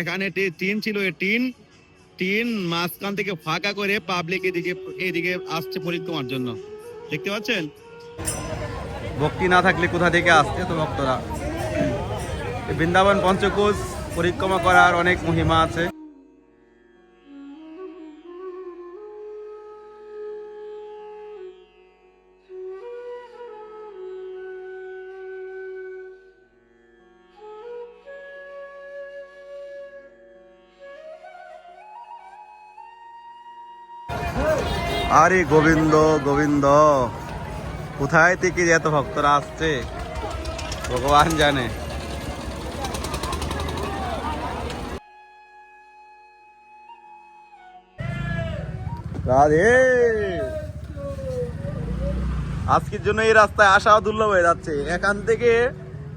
এখানে টিন ছিল tin. Tin মাঝখান থেকে ফাঁকা করে পাবলিক এদিকে এদিকে আসছে পরিক্রমার জন্য। দেখতে পাচ্ছেন? ভক্তি না থাকলে কোথা থেকে আসছে তো ভক্তরা? বৃন্দাবন পঞ্চকোষ পরিক্রমা করার অনেক মহিমা আছে। আরে গোবিন্দ গোবিন্দ। কোথায় থেকে যে এত ভক্তরা আসছে? ভগবান জানে। রাধে। আজকের জন্য এই রাস্তায় আসাও দুর্লভ হয়ে যাচ্ছে। এখান থেকে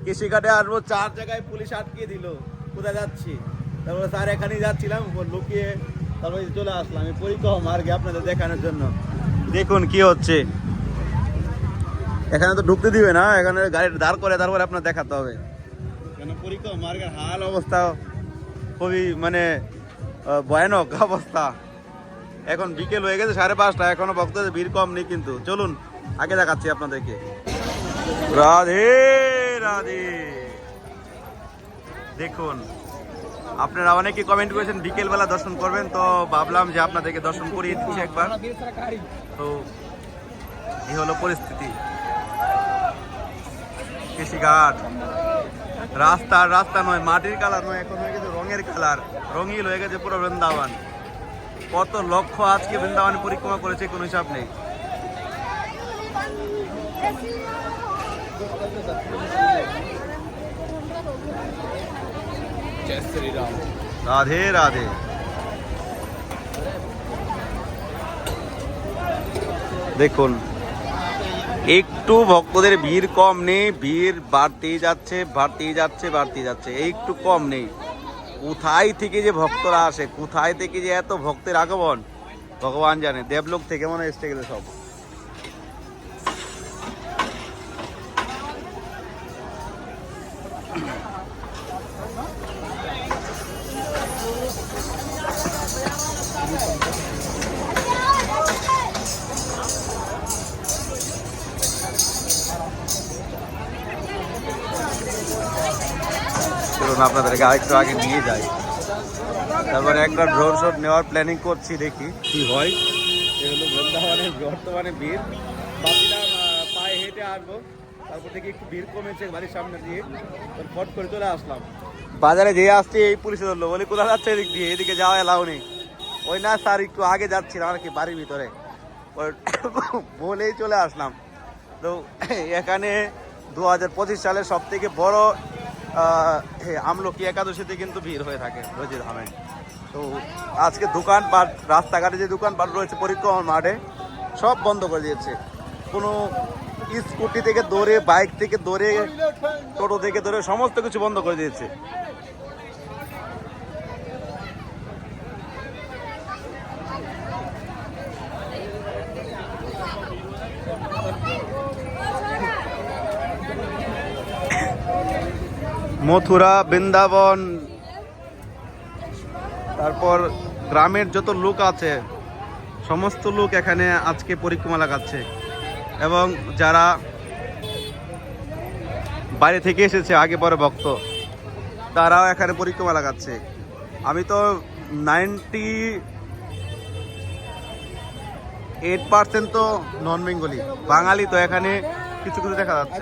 কৃষিঘাটে আসব, চার জায়গায় পুলিশ আটকে দিল। কোথায় যাচ্ছি? তারপরে স্যার এখানেই যাচ্ছিলাম লুকিয়ে তারপরে চলে আসলাম আমি পরিক্রমা মার্গে আপনাদের দেখানোর জন্য। দেখুন কি হচ্ছে। এখানে তো ঢুকতে দিবে না, এখানে গাড়ি দাঁড় করে, তারপরে আপনার দেখাতে হবে। কেন পরিক্রমা মার্গের হাল অবস্থা খুবই মানে ভয়ানক অবস্থা। এখন বিকেল হয়ে গেছে সাড়ে পাঁচটা, এখনও ভক্তদের ভিড় কম নেই কিন্তু। চলুন, আগে দেখাচ্ছি আপনাদেরকে। রাধে রাধে। দেখুন আপনারা অনেকে কমেন্ট করেছেন বিকেল বেলা দর্শন করবেন। তো ভাবলাম যে আপনাদেরকে দর্শন করিয়ে দিচ্ছি একবার। তো এই হলো পরিস্থিতি। কৃষিঘাট রাস্তা রাস্তা নয়, মাটির কালার নয়, এখন হয়ে গেছে রঙের কালার রঙিল হয়ে গেছে পুরো বৃন্দাবন। কত লক্ষ আজকে বৃন্দাবন পরিক্রমা করেছে, কোনো হিসাব নেই। রাধে রাধে দেখুন একটু ভক্তদের ভিড় কম নেই ভিড় বাড়তেই যাচ্ছে বাড়তেই যাচ্ছে বাড়তেই যাচ্ছে একটু কম নেই কোথায় থেকে যে ভক্তরা আসে কোথায় থেকে যে এত ভক্তের আগমন ভগবান জানে দেবলোক থেকে মনে এসে গেলে সব চলুন আপনাদেরকে আরেকটু আগে নিয়ে যাই। তারপরে একবার ড্রোন শট নেওয়ার প্ল্যানিং করছি দেখি। কি হয়? এগুলো বৃন্দাবনের বর্তমানে ভিড় ভাবছিলাম পায়ে হেঁটে আসব। তারপর থেকে একটু ভিড় কমেছে বাড়ির সামনে দিয়ে। ফট করে চলে আসলাম। বাজারে যেয়ে আসছে এই পুলিশে ধরলো। বলি কোথায় যাচ্ছে এদিক দিয়ে? এদিকে যাওয়া এলাও নেই। ওই না স্যার একটু আগে যাচ্ছিলাম আর কি বাড়ির ভিতরে। বলেই চলে আসলাম। তো এখানে দু হাজার পঁচিশ সালের সব থেকে বড় আমলকি একাদশীতে কিন্তু ভিড় হয়ে থাকে রোজি ধামে তো আজকে দোকানপাট রাস্তাঘাটে যে দোকানপাট রয়েছে পরিক্রমা মাঠে, সব বন্ধ করে দিয়েছে। কোনো স্কুটি থেকে দৌড়ে, বাইক থেকে দৌড়ে, টোটো থেকে দৌড়ে, সমস্ত কিছু বন্ধ করে দিয়েছে। মথুরা, বৃন্দাবন, তারপর গ্রামের যত লোক আছে, সমস্ত লোক এখানে আজকে পরিক্রমা লাগাচ্ছে। এবং যারা বাইরে থেকে এসেছে, আগে পরে ভক্ত, তারাও এখানে পরিক্রমা লাগাচ্ছে। আমি তো নাইনটি এইট পার্সেন্ট তো নন বেঙ্গলি বাঙালি তো এখানে কিছু কিছু দেখা যাচ্ছে।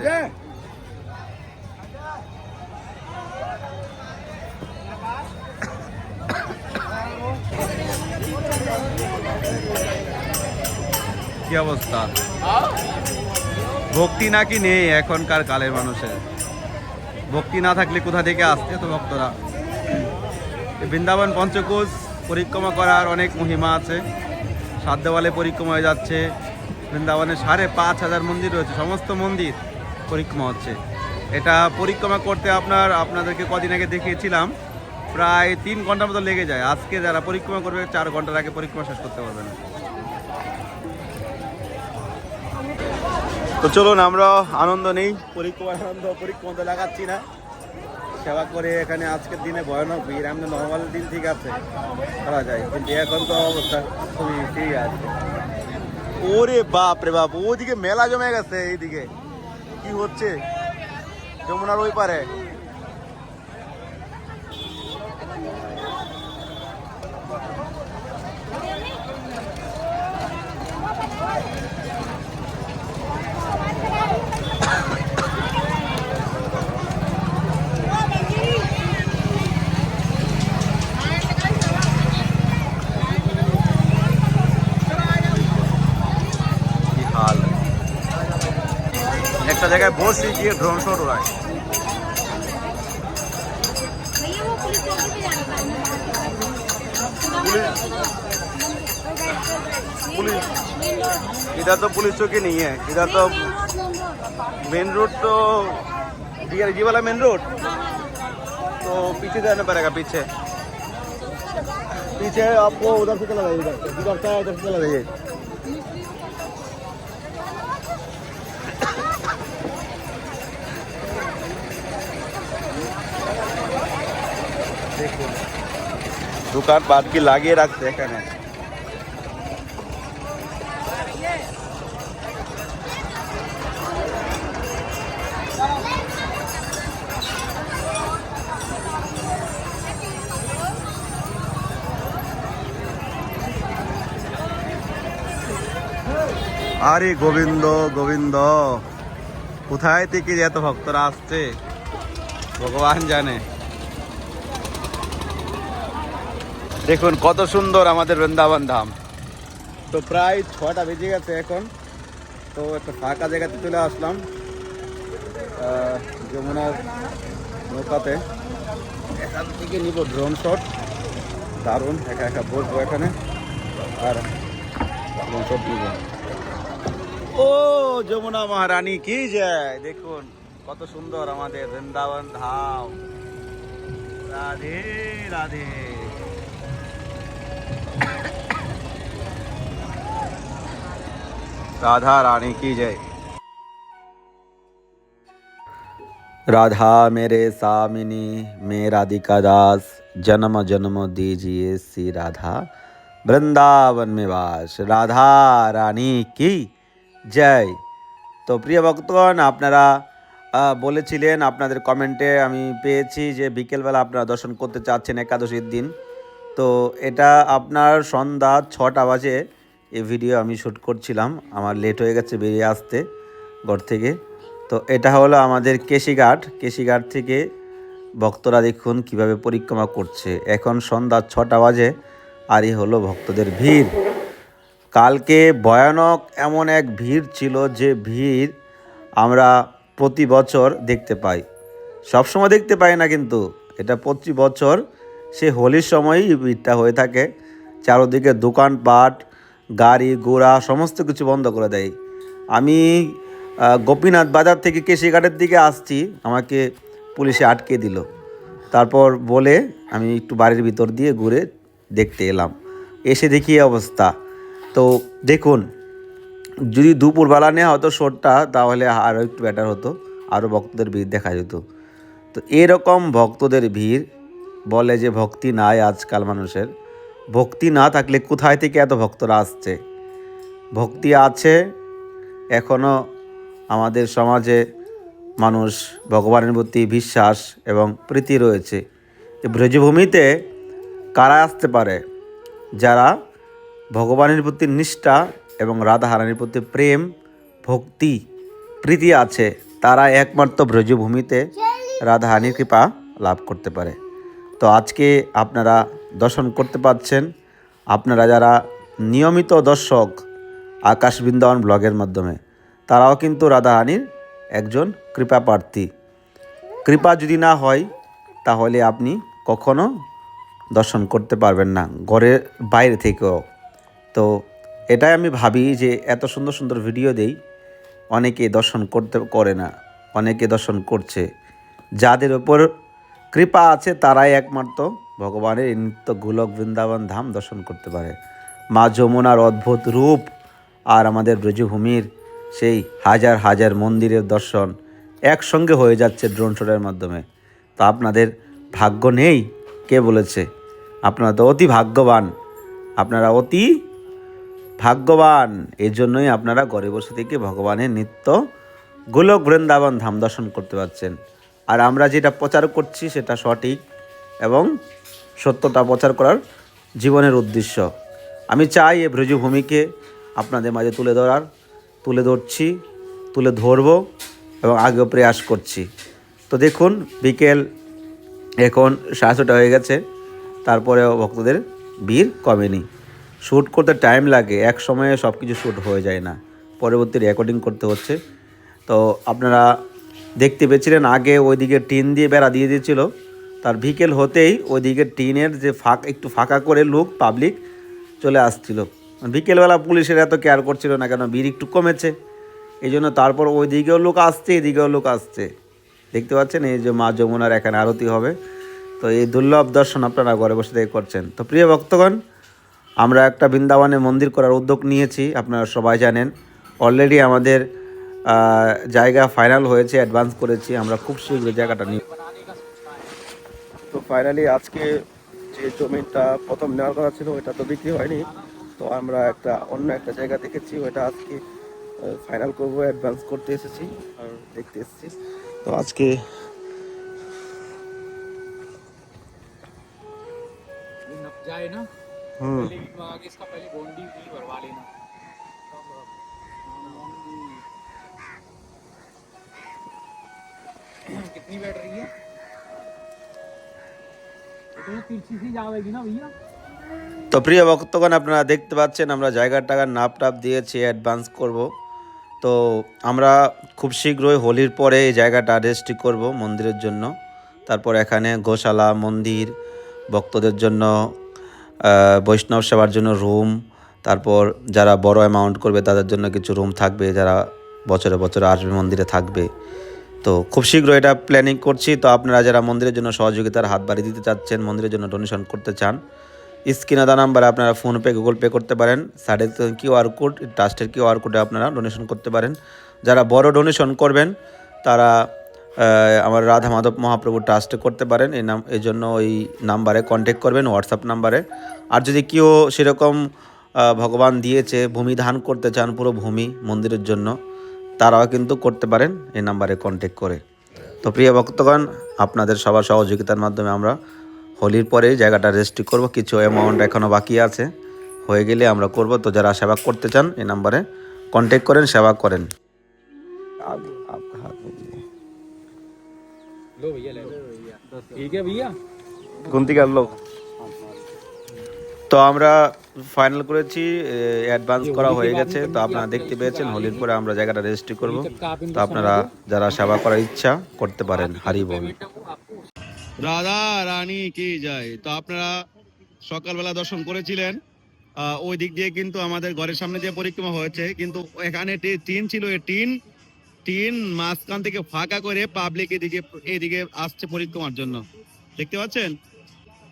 কি অবস্থা? ভক্তি নাকি নেই এখনকার কালের মানুষের? ভক্তি না থাকলে কোথা থেকে আসছে তো ভক্তরা? বৃন্দাবন পঞ্চকোষ পরিক্রমা করার অনেক মহিমা আছে। সাত দেওয়ালে পরিক্রমা হয়ে যাচ্ছে। বৃন্দাবনে সাড়ে পাঁচ হাজার মন্দির রয়েছে। সমস্ত মন্দির পরিক্রমা হচ্ছে। এটা পরিক্রমা করতে আপনার, আপনাদেরকে কদিন আগে দেখিয়েছিলাম। প্রায় তিন ঘণ্টার মতো লেগে যায়। আজকে যারা পরিক্রমা করবে, চার ঘণ্টার আগে পরিক্রমা শেষ করতে পারবে না। তো চলুন, আমরা আনন্দ নেই। পরিক্রমা আনন্দ পরিক্রমা তো লাগাচ্ছি না। সেবা করে এখানে আজকের দিনে ভয়ানক ভিড়। এমনি নর্মাল দিন ঠিক আছে করা যায়। কিন্তু এখন তো অবস্থা খুবই ঠিক আছে। ওরে বাপ রে বাপ, ওদিকে মেলা জমে গেছে এইদিকে। কি হচ্ছে? যমুনার ওই পারে। একটা জায়গায় বসি গিয়ে ড্রোন শট ওড়ায় भैया वो पुलिस चौकी पे जाना था पुलिस मेन रोड इधर तो पुलिस चौकी नहीं है इधर तो main road main main road road तो डीआरजी वाला मेन रोड हाँ हाँ तो पीछे जाना पड़ेगा पीछे पीछे आपको उधर से चला जाइए इधर से इधर से इधर से चला जाइए দেখুন দোকান পাট কি লাগিয়ে রাখছে এখানে আরে গোবিন্দ গোবিন্দ কোথায় থেকে যে এত ভক্তরা আসছে ভগবান জানে দেখুন, কত সুন্দর আমাদের বৃন্দাবন ধাম। তো প্রায় ছটা বেজে গেছে এখন। তো একটা ফাঁকা জায়গাতে চলে আসলাম যমুনার নৌকাতে। এখান থেকে নিব ড্রোন শট দারুণ, একা একা বসবো এখানে। আর ড্রোন শট নিব। ও, যমুনা মহারানী, কি যায় দেখুন, কত সুন্দর আমাদের বৃন্দাবন ধাম। রাধে রাধে। राधा रानी की जय राधा मेरे सामिनी मैं राधिका दास जन्म जन्म दीजिए श्री राधा বৃন্দাবন में বাস রাধা রানী কি জয় তো প্রিয় ভক্তগণ আপনারা আহ, বলেছিলেন আপনাদের কমেন্টে আমি পেয়েছি যে বিকেলবেলা আপনারা দর্শন করতে চাচ্ছেন একাদশীর দিন তো এটা আপনার সন্ধ্যা ছটা বাজে। এই ভিডিও আমি শ্যুট করছিলাম। আমার লেট হয়ে গেছে বেরিয়ে আসতে, ঘর থেকে। তো এটা হলো আমাদের কেশিঘাট। কেশিঘাট থেকে ভক্তরা দেখুন কীভাবে পরিক্রমা করছে। এখন সন্ধ্যা ছটা বাজে আর এই হলো ভক্তদের ভিড়। কালকে ভয়ানক এমন এক ভিড় ছিল যে ভিড় আমরা প্রতি বছর দেখতে পাই। সবসময় দেখতে পাই না কিন্তু, এটা প্রতি বছর সে হোলির সময়ই ভিড়টা হয়ে থাকে। চারোদিকে দোকানপাট, গাড়ি, ঘোড়া, সমস্ত কিছু বন্ধ করে দেয়। আমি গোপীনাথ বাজার থেকে কেশিঘাটের দিকে আসছি, আমাকে পুলিশে আটকে দিল। তারপর বলে, আমি একটু বাড়ির ভিতর দিয়ে ঘুরে দেখতে এলাম। এসে দেখি অবস্থা। তো দেখুন, যদি দুপুরবেলা নেওয়া হতো শোটটা তাহলে আরও একটু বেটার হতো আরও ভক্তদের ভিড় দেখা যেত। তো এরকম ভক্তদের ভিড় বলে যে ভক্তি নাই আজকাল মানুষের। ভক্তি না থাকলে কোথায় থেকে এত ভক্তরা আসছে? ভক্তি আছে এখনও আমাদের সমাজে মানুষ ভগবানের প্রতি বিশ্বাস এবং প্রীতি রয়েছে। ব্রজভূমিতে কারা আসতে পারে? যারা ভগবানের প্রতি নিষ্ঠা এবং রাধাহারানীর প্রতি প্রেম, ভক্তি, প্রীতি আছে, তারা একমাত্র ব্রজভূমিতে রাধাহানির কৃপা লাভ করতে পারে। তো আজকে আপনারা দর্শন করতে পারছেন আপনারা যারা নিয়মিত দর্শক আকাশ বৃন্দাবন ব্লগের মাধ্যমে, তারাও কিন্তু রাধাহানির একজন কৃপা প্রার্থী। কৃপা যদি না হয়, তাহলে আপনি কখনো দর্শন করতে পারবেন না, ঘরের বাইরে থেকেও। তো এটাই আমি ভাবি যে এত সুন্দর সুন্দর ভিডিও দেই, অনেকে দর্শন করতে করে না, অনেকে দর্শন করছে। যাদের ওপর কৃপা আছে তারাই একমাত্র। ভগবানের নিত্য গোলক বৃন্দাবন ধাম দর্শন করতে পারে। মা যমুনার অদ্ভুত রূপ আর আমাদের ব্রজভূমির সেই হাজার হাজার মন্দিরের দর্শন একসঙ্গে হয়ে যাচ্ছে ড্রোন শটের মাধ্যমে। তো আপনাদের ভাগ্য নেই, কে বলেছে? আপনারা তো অতি ভাগ্যবান। আপনারা অতি ভাগ্যবান। এই জন্যই আপনারা ঘরে বসে থেকে ভগবানের নিত্য গোলক বৃন্দাবন ধাম দর্শন করতে পারছেন। আর আমরা যেটা প্রচার করছি সেটা সঠিক এবং সত্যতা প্রচার করার জীবনের উদ্দেশ্য। আমি চাই এই ব্রজভূমিকে আপনাদের মাঝে তুলে ধরার, তুলে ধরছি, তুলে ধরবো এবং আগেও প্রয়াস করছি। তো দেখুন, বিকেল এখন সাড়ে হয়ে গেছে, তারপরেও ভক্তদের ভিড় কমেনি। শ্যুট করতে টাইম লাগে, এক সময়ে সব কিছু শ্যুট হয়ে যায় না। পরবর্তী রেকর্ডিং করতে হচ্ছে। তো আপনারা দেখতে পেয়েছিলেন আগে ওইদিকে টিন দিয়ে বেড়া দিয়ে দিয়েছিল। তার বিকেল হতেই ওইদিকে টিনের যে ফাঁক, একটু ফাঁকা করে লোক পাবলিক চলে আসছিল। বিকেলবেলা পুলিশের এত কেয়ার করছিল না কেন? ভিড় একটু কমেছে। এই জন্য তারপর ওইদিকেও লোক আসছে, এদিকেও লোক আসছে। দেখতে পাচ্ছেন এই যে মা যমুনার এখানে আরতি হবে। তো এই দুর্লভ দর্শন আপনারা ঘরে বসে থেকে করছেন। তো প্রিয় ভক্তগণ, আমরা একটা বৃন্দাবনে মন্দির করার উদ্যোগ নিয়েছি, আপনারা সবাই জানেন। অলরেডি আমাদের জায়গা ফাইনাল হয়েছে অ্যাডভান্স করেছি আমরা খুব শীঘ্র জায়গাটা নিই তো ফাইনালি আজকে যে জমিটা প্রথম নেওয়ার কথা ছিল ওটা তো বিক্রি হয়নি তো আমরা একটা অন্য একটা জায়গা দেখেছি ওটা আজকে ফাইনাল করব অ্যাডভান্স করতে এসেছি আর দেখতে এসেছি তো আজকে नप जाए ना হুম पहले भी आगे इसका पहले बॉन्डी भी भरवा लेना कितनी बैठ रही है तो तिरछी सी जाएगी ना भैया তো প্রিয় ভক্তগণ আপনারা দেখতে পাচ্ছেন আমরা জায়গার টাকার নাপ টাপ দিয়েছি অ্যাডভান্স করব তো আমরা খুব শীঘ্রই হোলির পরে এই জায়গাটা রেজিস্ট্রি করব মন্দিরের জন্য তারপর এখানে গোশালা মন্দির ভক্তদের জন্য আহ, বৈষ্ণব সেবার জন্য রুম তারপর যারা বড় অ্যামাউন্ট করবে তাদের জন্য কিছু রুম থাকবে যারা বছরে বছরে আসবে মন্দিরে থাকবে তো খুব শীঘ্র এটা প্ল্যানিং করছি। তো আপনারা যারা মন্দিরের জন্য সহযোগিতার হাত বাড়িয়ে দিতে চাচ্ছেন, মন্দিরের জন্য ডোনেশন করতে চান, স্ক্রিনে দেওয়া নাম্বারে আপনারা ফোনপে গুগল পে করতে পারেন। সাইডে কিউআর কোড ট্রাস্টের কিউআর কোডে আপনারা ডোনেশন করতে পারেন। যারা বড় ডোনেশন করবেন, তারা আমার রাধা মাধব মহাপ্রভু ট্রাস্টে করতে পারেন। এই নাম, এই জন্য ওই নাম্বারে কন্ট্যাক্ট করবেন হোয়াটসঅ্যাপ নাম্বারে আর যদি কেউ সেরকম ভগবান দিয়েছে, ভূমি ধান করতে চান, পুরো ভূমি মন্দিরের জন্য তারাও কিন্তু করতে পারেন এই নাম্বারে কন্ট্যাক্ট করে তো প্রিয় ভক্তগণ আপনাদের সবার সহযোগিতার মাধ্যমে আমরা হোলির পরে জায়গাটা রেজিস্ট্রি করব কিছু অ্যামাউন্ট এখনও বাকি আছে হয়ে গেলে আমরা করব তো যারা সেবা করতে চান এই নাম্বারে কন্ট্যাক্ট করেন সেবা করেন लो भैया ले लो ठीक है भैया কোন থেকে আনলো তো আমরা ফাইনাল করেছি অ্যাডভান্স করা হয়ে গেছে। তো আপনারা দেখতে পেয়েছেন হোলির পরে আমরা জায়গাটা রেজিস্ট্রি করব। তো আপনারা যারা সেবা করার ইচ্ছা করতে পারেন হারি বল রাধা রানী কি যায় তো আপনারা সকালবেলা দর্শন করেছিলেন। ওই দিক দিয়ে কিন্তু আমাদের ঘরের সামনে যে পরিক্রমা হয়েছে। কিন্তু এখানে টিন ছিল, এই টিন টিন মাঝখান থেকে ফাঁকা করে পাবলিক এদিকে এদিকে আসছে পরিক্রমার জন্য। দেখতে পাচ্ছেন?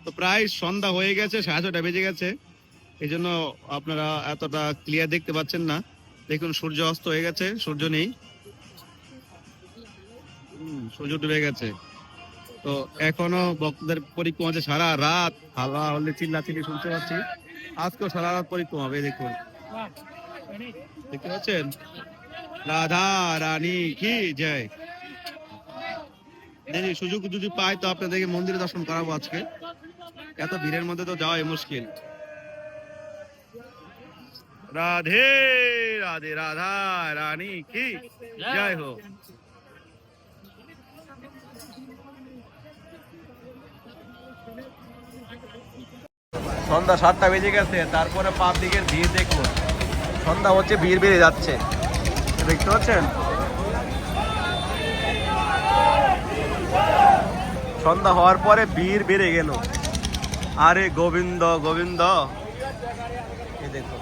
তো প্রায় সন্ধ্যা হয়ে গেছে, সাড়ে ছটা বেজে গেছে। এই জন্য আপনারা এতটা ক্লিয়ার দেখতে পাচ্ছেন না। দেখুন, সূর্য অস্ত হয়ে গেছে, সূর্য নেই। সূর্য ডুবে গেছে। তো এখনও ভক্তদের পরিক্রমা আছে সারা রাত। হাওয়া হলে চিল্লা চিল্লি শুনতে পাচ্ছি। আজকেও সারা রাত পরিক্রমা হবে, দেখুন। দেখতে পাচ্ছেন? রাধা রানী কি জয়। দেখি সুযোগ যদি পাই, তো আপনাদেরকে মন্দিরে দর্শন করাবো আজকে। এত ভিড়ের মধ্যে তো যাওয়াই মুশকিল। রাধে রাধে রাধা রানী কি? জয় হো সন্ধ্যা সাতটা বেজে গেছে তারপরে পাবলিকের ভিড় দেখুন। সন্ধ্যা হচ্ছে ভিড় বেড়ে যাচ্ছে। দেখতে পাচ্ছেন? সন্ধ্যা হওয়ার পরে ভিড় বেড়ে গেল। আরে গোবিন্দ গোবিন্দ। এই দেখুন